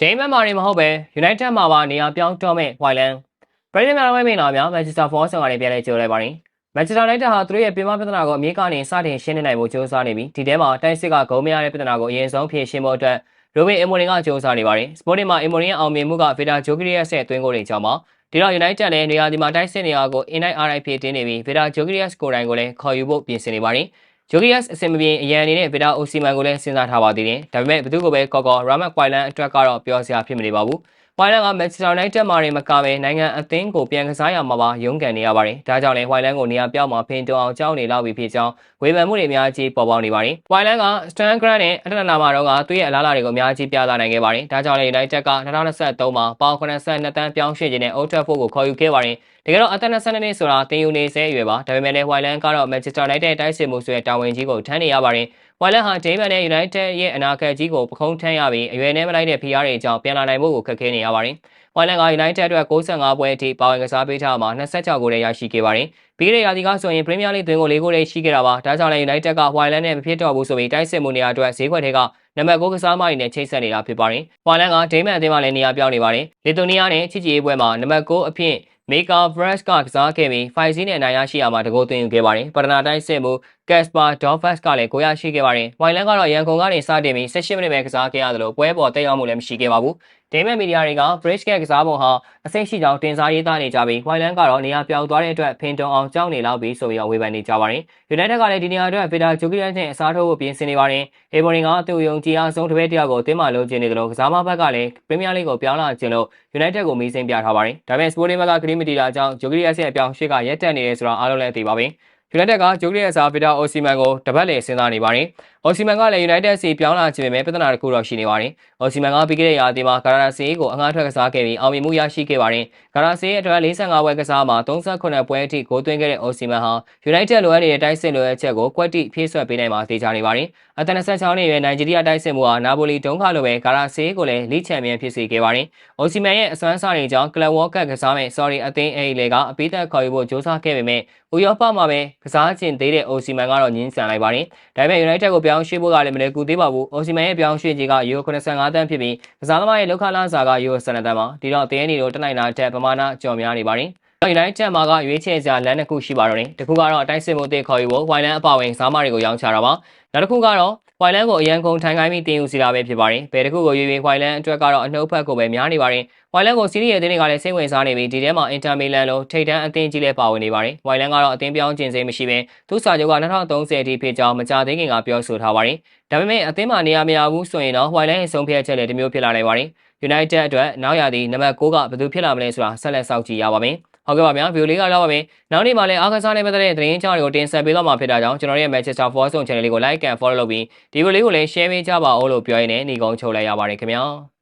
ဒိန်းမန်မာတွေမဟုတ်ပဲ United မှာပါနေရာပြောင်းတော့မဲ့ Wyland ပြည်နယ်မှာမင်းလာများ Manchester Force ကနေပြန်လဲကြိုလိုက်ပါတယ်။ Manchester United ဟာသူတို့ရဲ့ပြင်ပပြဿနာကိုအမြင့်ကနေစတင်ရှင်းနေနိုင်ဖို့ကြိုးစားနေပြီးဒီထဲမှာတိုက်စစ်ကဂုံးမရတဲ့ပြဿနာကိုအရင်ဆုံးဖြေရှင်းဖို့အတွက်ရိုဘင်အီမိုရင်ကကြိုးစားနေပါတယ်။ Sporting မှာအီမိုရင်ရဲ့အောင်မြင်မှုကဗီတာဂျိုဂရီယက်ရဲ့အတွင်းကိုတွေကြောင့်ပါဒီတော့ United လည်းနေရာဒီမှာတိုက်စစ်နေရာကို in-night RIP တင်းနေပြီးဗီတာဂျိုဂရီယက်ကိုယ်တိုင်ကိုလည်းခေါ်ယူဖို့ပြင်ဆင်နေပါတယ်။ ဂျိုဂီယက်အဆင်မပြေအရန်အနေနဲ့ဗီတာအိုစီမန်ကိုလည်းစဉ်းစားထားပါသေးတယ်။ဒါပေမဲ့ဘသူ့ကိုပဲကော်ကော်ရာမတ်ကွိုင်လန်အတွက်ကတော့ပြောစရာဖြစ်မနေပါဘူး။ ဝိုင်လန်ကမန်ချက်စတာယူနိုက်တက်မှာတွေမကပဲနိုင်ငံအသင်းကိုပြန်ကစားရမှာပါရုန်းကန်နေရပါတယ်။ဒါကြောင့်လည်းဝိုင်လန်ကိုနေရာပြောင်းမှာဖင်တုံအောင်ကြောင်းနေလောက်ပြီးဖြစ်ကြောင်းဝေဖန်မှုတွေအများကြီးပေါ်ပေါက်နေပါတယ်။ဝိုင်လန်ကစတန်ဂရတ်နဲ့အတလနာမှာတော့ကသူ့ရဲ့အလားအလာတွေကိုအများကြီးပြသနိုင်ခဲ့ပါတယ်။ဒါကြောင့်လည်းယူနိုက်တက်က2023မှာပေါင်82တန်းပြောင်းရွှေ့ခြင်းနဲ့အိုးထက်ဖို့ကိုခေါ်ယူခဲ့ပါတယ်။တကယ်တော့အသက်22နှစ်ဆိုတာတင်ယူနေဆဲအရွယ်ပါဒါပေမဲ့လည်းဝိုင်လန်ကတော့မန်ချက်စတာယူနိုက်တက်တိုက်စစ်မှုဆိုတဲ့တာဝန်ကြီးကိုထမ်းနေရပါတယ်ဝိုင်လန်ဟာဒိန်းမန်နဲ့ယူနိုက်တက်ရဲ့အနာဂတ်ကြီးကိုပခုံးထမ်းရပြီးအရွယ်နဲ့မလိုက်တဲ့ဖိအားတွေအကြောင်းပြန်လာနိုင်ဖို့ကိုခက်ခဲနေရပါတယ်ဝိုင်လန်က United အတွက်65ပွဲအထိပါဝင်ကစားပေးထားမှာ26ဂိုးနဲ့ရရှိခဲ့ပါတယ်။ပြီးခဲ့တဲ့ရာသီကဆိုရင် Premier League သွင်းကို၄ဂိုးနဲ့ရှိခဲ့တာပါ။ဒါကြောင့်လည်း United က Wyland နဲ့မဖြစ်တော့ဘူးဆိုပြီးတိုက်စစ်မှုနေရာအတွက်ဈေးကွက်တွေကနံပါတ်6ကစားမတွေနဲ့ချိတ်ဆက်နေတာဖြစ်ပါတယ်။ Wyland ကဒိန်းမန်အသင်းမှာလည်းနေရာပြောင်းနေပါတယ်။လီတိုနီးယားနဲ့ချစ်ကြည်ရေးပွဲမှာနံပါတ်6အဖြစ်မေကာဘရက်စ်ကကစားခဲ့ပြီးဖိုင်စီနဲ့အနိုင်ရရှိရမှာတကိုးသွင်းယူခဲ့ပါတယ်။ပတနာတိုင်းစစ်မှု ကက်စပါဒေါဖတ်ကလည်းကိုရရှိခဲ့ပါတယ်။ဝိုင်လန်ကတော့ရန်ကုန်ကနေစတင်ပြီး18မိနစ်ပဲကစားခဲ့ရတယ်လို့ပွဲပေါ်တက်ရောက်မှုလည်းမရှိခဲ့ပါဘူး။ဒိမန်မီဒီယာတွေက Bridge ကကစားပုံဟာအစိမ့်ရှိကြောင်းတင်စားရေးသားနေကြပြီးဝိုင်လန်ကတော့နေရာပြောင်းသွားတဲ့အတွက်ဖင်တုံအောင်ကြောက်နေလောက်ပြီးဆိုပြီးဝေဖန်နေကြပါတယ်။ United ကလည်းဒီနေရာအတွက်ဗီတာဂျိုကီယက်နဲ့အစားထိုးဖို့ပြင်ဆင်နေပါတယ်။အေဘော်ရင်ကသူ့ယုံကြည်အားဆုံးတစ်ပည့်တယောက်ကိုတင်းမာလုံးကျင်းနေတယ်လို့ကစားမဘက်ကလည်းပရီးမီးယားလိဂ်ကိုပြောင်းလာခြင်းလို့ United ကိုမီးစိမ်းပြထားပါတယ်။ဒါပေမဲ့ Sporting ဘက်ကကတိမတီတာကြောင့်ဂျိုကီယက်ရဲ့အပြောင်းရှေ့ကရက်တက်နေတယ်ဆိုတာအားလုံးလည်းသိပါပြီ။ United ကဂျိုကရီရဲ့အစားဗီတာအိုစီမန်ကိုတပတ်လည်စဉ်းစားနေပါတယ်။အိုစီမန်ကလည်း United စီပြောင်းလာခြင်းပဲပြဿနာတစ်ခုတော့ရှိနေပါတယ်။အိုစီမန်ကပြီးခဲ့တဲ့ရာသီမှာကာရာစီကိုအငှားထွက်ကစားခဲ့ပြီးအောင်မြင်မှုရရှိခဲ့ပါတယ်။ကာရာစီရဲ့အတွက်45ပွဲကစားမှာ38ပွဲအထိဂိုးသွင်းခဲ့တဲ့အိုစီမန်ဟာ United လိုအပ်နေတဲ့တိုက်စစ်လိုအပ်ချက်ကိုကွက်တိဖြည့်ဆွက်ပေးနိုင်မှာသိကြနေပါတယ်။အသက်26နှစ်အရွယ်နိုင်ဂျီးရီးယားတိုက်စစ်မှုဟာနာပိုလီဒုံးခါလိုပဲကာရာစီကိုလည်းလိချန်ပီယံဖြစ်စေခဲ့ပါတယ်။အိုစီမန်ရဲ့အစွမ်းစားတွေကြောင့်ကလပ်ဝေါ်ကပ်ကစားမဲ့ sorry အသင်းအေးလေကအပိသက်ခေါ်ယူဖို့ကြိုးစားခဲ့ပေမဲ့ဥရောပမှာပဲကစားချင်သေးတဲ့အိုစီမန်ကတော့ညှင်းဆန်လိုက်ပါတယ်။ဒါပေမဲ့ United ကိုပြောင်းရွှေ့ဖို့ကလည်းမလွယ်ကူသေးပါဘူး။အိုစီမန်ရဲ့ပြောင်းရွှေ့ခြင်းကယူရို85တန်းဖြစ်ပြီးကစားသမားရဲ့လောက်ခလာစာကယူရို12တန်းပါ။ဒီတော့တင်းနီတို့တက်နိုင်တာတက်ပမာဏကြော်များနေပါတယ်။ယူနိုက်တက်မှာကရွေးချယ်စရာလမ်းတစ်ခုရှိပါတော့တယ်။တစ်ခုကတော့အတိုက်စစ်မှုအသစ်ခေါ်ယူဖို့ဝိုင်လန်အပါဝင်စားမတွေကိုရောင်းချတာပါ။နောက်တစ်ခုကတော့ ဝိုင်လန်ကိုအရန်ကုန်ထိုင်ခိုင်းပြီးတင်ယူစီတာပဲဖြစ်ပါတယ်။ဘယ်တစ်ခုကိုရွေးရွေးဝိုင်လန်အတွက်ကတော့အနှုတ်ဖက်ကိုပဲများနေပါတယ်။ဝိုင်လန်ကိုစီးရီးရဲ့အသင်းတွေကလည်းစိတ်ဝင်စားနေပြီးဒီထဲမှာအင်တာမီလန်လိုထိပ်တန်းအသင်းကြီးလည်းပါဝင်နေပါတယ်။ဝိုင်လန်ကတော့အသင်းပြောင်းကျင်စိမရှိဘဲသူ့စာချုပ်က2030အထိဖြစ်ကြောင်းမကြသေးခင်ကပြောဆိုထားပါတယ်။ဒါပေမဲ့အသင်းမှာနေရာမရဘူးဆိုရင်တော့ဝိုင်လန်ရဲ့ဆုံးဖြတ်ချက်လည်းတစ်မျိုးဖြစ်လာနိုင်ပါတယ်။ United အတွက်နောက်ရသည့်နံပါတ်6ကဘယ်သူဖြစ်လာမလဲဆိုတာဆက်လက်စောင့်ကြည့်ရပါမယ်။ ဟုတ်ကဲ့ပါဗျာဗီဒီယိုလေးကတော့ပါမယ်နောက်နေ့မှလည်းအားကစားနဲ့ပတ်သက်တဲ့သတင်းကြောင်းတွေကိုတင်ဆက်ပေးသွားမှာဖြစ်တာကြောင့်ကျွန်တော်ရဲ့ Manchester Force Channel လေးကို like and follow လုပ်ပြီးဒီဗီဒီယိုလေးကိုလည်း share ပေးကြပါဦးလို့ပြောရင်းနဲ့ညီကုန်းချုပ်လိုက်ရပါတယ်ခင်ဗျာ